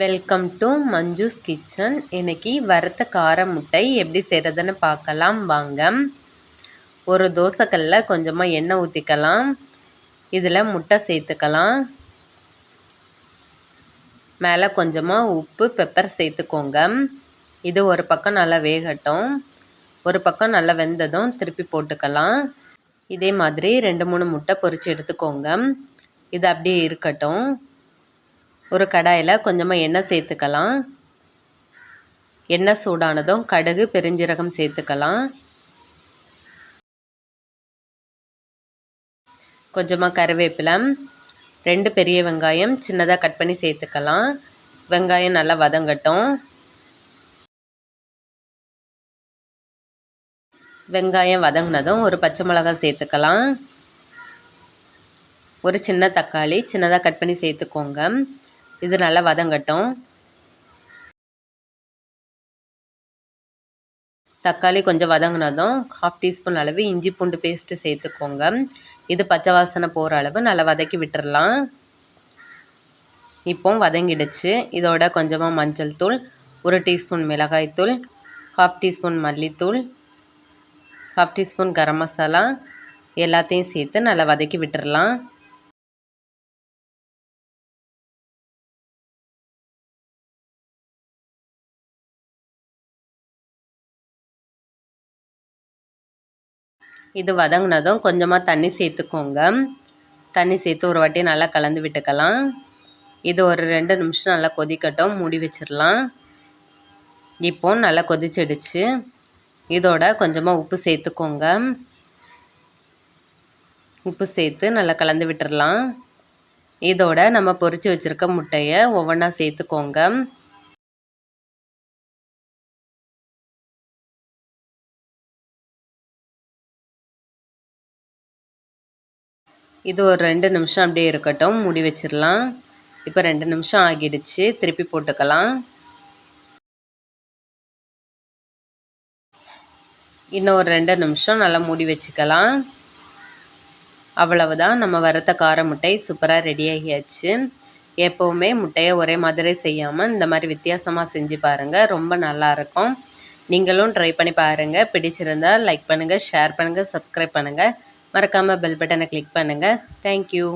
Welcome to Manju's kitchen இன்னைக்கு வறுத்த கார முட்டை எப்படி செய்கிறதுன்னு பார்க்கலாம் வாங்க. ஒரு தோசைக்கல்ல கொஞ்சமாக எண்ணெய் ஊற்றிக்கலாம் இதில் முட்டை சேர்த்துக்கலாம். மேலே கொஞ்சமாக உப்பு பெப்பர் சேர்த்துக்கோங்க. இது ஒரு பக்கம் நல்லா வேகட்டும். ஒரு பக்கம் நல்லா வெந்ததும் திருப்பி போட்டுக்கலாம். இதே மாதிரி ரெண்டு மூணு முட்டை பொறிச்சு எடுத்துக்கோங்க. இது அப்படியே இருக்கட்டும். ஒரு கடாயில் கொஞ்சமாக எண்ணெய் சேர்த்துக்கலாம். எண்ணெய் சூடானதும் கடுகு பெருஞ்சீரகம் சேர்த்துக்கலாம். கொஞ்சமாக கருவேப்பிலை ரெண்டு பெரிய வெங்காயம் சின்னதாக கட் பண்ணி சேர்த்துக்கலாம். வெங்காயம் நல்லா வதங்கட்டும். வெங்காயம் வதங்கினதும் ஒரு பச்சை மிளகாய் சேர்த்துக்கலாம். ஒரு சின்ன தக்காளி சின்னதாக கட் பண்ணி சேர்த்துக்கோங்க. இது நல்லா வதங்கட்டும் தக்காளி கொஞ்சம் வதங்கினதும் ஹாஃப் டீஸ்பூன் அளவு இஞ்சி பூண்டு பேஸ்ட்டு சேர்த்துக்கோங்க. இது பச்சை வாசனை போகிற அளவு நல்லா வதக்கி விட்டுறலாம். இப்போ வதங்கிடுச்சு. இதோட கொஞ்சமாக மஞ்சள் தூள் ஒரு டீஸ்பூன் மிளகாய்த்தூள் ஹாஃப் டீஸ்பூன் மல்லித்தூள் ஹாஃப் டீஸ்பூன் கரம் மசாலா எல்லாத்தையும் சேர்த்து நல்லா வதக்கி விட்டுடலாம் இது வதங்கினதும் கொஞ்சமாக தண்ணி சேர்த்துக்கோங்க. தண்ணி சேர்த்து ஒரு வாட்டி நல்லா கலந்து விட்டுக்கலாம். இது ஒரு ரெண்டு நிமிஷம் நல்லா கொதிக்கட்டும். மூடி வச்சிடலாம். இப்போ நல்லா கொதிச்சிடுச்சு. இதோட கொஞ்சமாக உப்பு சேர்த்துக்கோங்க. உப்பு சேர்த்து நல்லா கலந்து விட்டுடலாம். இதோட நம்ம பொறிச்சு வச்சுருக்க முட்டையை ஒவ்வொன்றா சேர்த்துக்கோங்க. இது ஒரு ரெண்டு நிமிஷம் அப்படியே இருக்கட்டும். மூடி வச்சிடலாம். இப்போ ரெண்டு நிமிஷம் ஆகிடுச்சு. திருப்பி போட்டுக்கலாம். இன்னும் ஒரு ரெண்டு நிமிஷம் நல்லா மூடி வச்சுக்கலாம். அவ்வளவுதான். நம்ம வறுத்த கார முட்டை சூப்பராக ரெடி ஆகியாச்சு. எப்போவுமே முட்டையை ஒரே மாதிரி செய்யாமல் இந்த மாதிரி வித்தியாசமாக செஞ்சு பாருங்கள் ரொம்ப நல்லாயிருக்கும் நீங்களும் ட்ரை பண்ணி பாருங்கள் பிடிச்சிருந்தால் லைக் பண்ணுங்கள் ஷேர் பண்ணுங்கள் சப்ஸ்கிரைப் பண்ணுங்கள் மறக்காமல் பெல் பட்டனை கிளிக் பண்ணுங்கள் தேங்க்யூ